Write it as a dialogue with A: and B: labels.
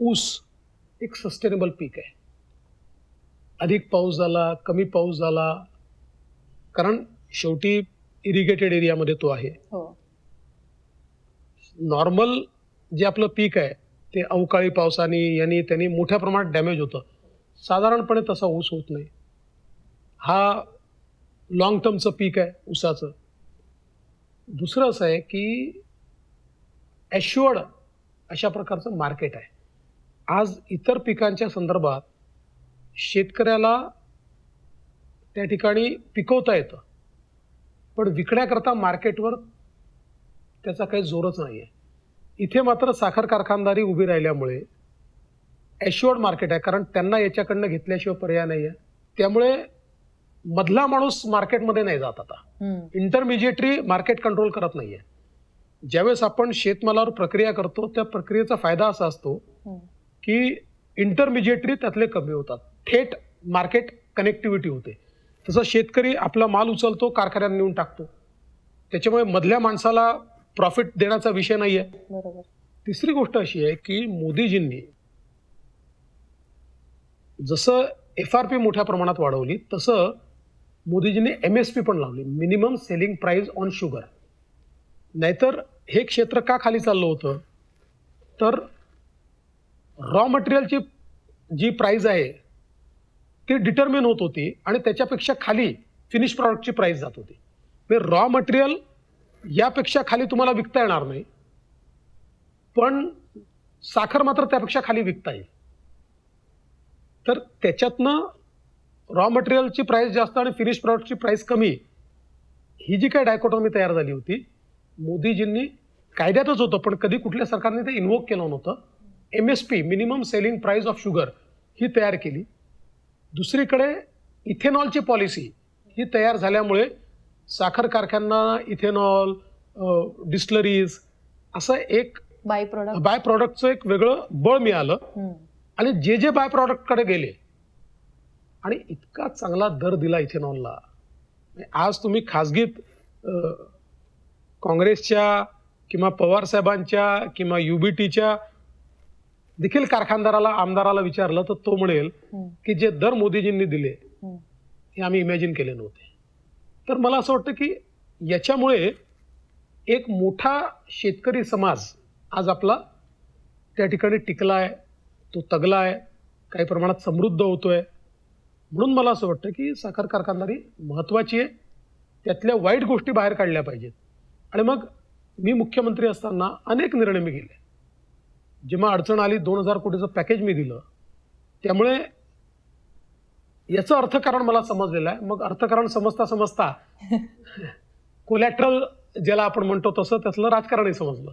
A: ऊस एक सस्टेनेबल पीक आहे. अधिक पाऊस झाला कमी पाऊस झाला कारण शेवटी इरिगेटेड एरियामध्ये तो आहे.
B: हो.
A: नॉर्मल जे आपलं पीक आहे ते अवकाळी पावसाने यांनी त्यांनी मोठ्या प्रमाणात डॅमेज होतं. साधारणपणे तसा ऊस होत नाही. हा लॉंग टर्मचं पीक आहे ऊसाचं. दुसरं असं आहे की ॲश्युअर्ड अशा प्रकारचं मार्केट आहे. आज इतर पिकांच्या संदर्भात शेतकऱ्याला त्या ठिकाणी पिकवता येतं. पण विकण्याकरता मार्केटवर त्याचा काही जोरच नाही आहे इथे मात्र साखर कारखानदारी उभी राहिल्यामुळे ॲश्युअर्ड मार्केट आहे कारण त्यांना याच्याकडनं घेतल्याशिवाय पर्याय नाही आहे त्यामुळे मधला माणूस मार्केटमध्ये नाही जात आता. इंटरमिजिएटरी मार्केट कंट्रोल करत नाहीये. ज्यावेळेस आपण शेतमालावर प्रक्रिया करतो त्या प्रक्रियेचा फायदा असा असतो. की इंटरमिजिएटरी त्यातले कमी होतात. थेट मार्केट कनेक्टिव्हिटी होते. तसं शेतकरी आपला माल उचलतो कारखान्यात नेऊन टाकतो. त्याच्यामुळे मधल्या माणसाला प्रॉफिट देण्याचा विषय नाही आहे तिसरी गोष्ट अशी आहे की मोदीजींनी जसं एफ आर पी मोठ्या प्रमाणात वाढवली तसं मोदीजींनी एम एस पी पण लावली. Minimum selling price on sugar नाहीतर हे क्षेत्र का खाली चाललं होतं? तर रॉ मटेरियलची जी प्राईज आहे ती डिटर्मिन होत होती आणि त्याच्यापेक्षा खाली फिनिश प्रॉडक्टची प्राइस जात होती. म्हणजे रॉ मटेरियल यापेक्षा खाली तुम्हाला विकता येणार नाही पण साखर मात्र त्यापेक्षा खाली विकता येईल. तर त्याच्यातनं रॉ मटेरियलची प्राइस जास्त आणि फिनिश प्रॉडक्टची प्राइस कमी ही जी काय डायकोटॉमी तयार झाली होती मोदीजींनी कायद्यातच होतं पण कधी कुठल्या सरकारने ते इन्वोक केलं नव्हतं. M S P minimum selling price of sugar ही तयार केली. दुसरीकडे इथेनॉलची पॉलिसी ही तयार झाल्यामुळे साखर कारखान्यांना इथेनॉल डिस्लरीज असं एक
B: बाय प्रोडक्ट
A: बाय प्रॉडक्टचं एक वेगळं बळ मिळालं. आणि जे जे बाय प्रॉडक्टकडे गेले आणि इतका चांगला दर दिला इथेनॉलला. म्हणजे आज तुम्ही खाजगीत काँग्रेसच्या किंवा पवार साहेबांच्या किंवा युबीटीच्या देखील कारखानदाराला आमदाराला विचारलं तर तो म्हणेल की जे दर मोदीजींनी दिले हे आम्ही इमॅजिन केले नव्हते. तर मला असं वाटतं की याच्यामुळे एक मोठा शेतकरी समाज आज आपला त्या ठिकाणी टिकला आहे तो तगला आहे काही प्रमाणात समृद्ध होतोय. म्हणून मला असं वाटतं की साखर कारखानदारी महत्त्वाची आहे. त्यातल्या वाईट गोष्टी बाहेर काढल्या पाहिजेत. आणि मग मी मुख्यमंत्री असताना अनेक निर्णय मी घेतले. जेव्हा अडचण आली दोन हजार कोटीचं पॅकेज मी दिलं. त्यामुळे याचं अर्थकारण मला समजलेलं आहे. मग अर्थकारण समजता समजता कोलॅट्रल ज्याला आपण म्हणतो तसं त्यातलं राजकारणही समजलं.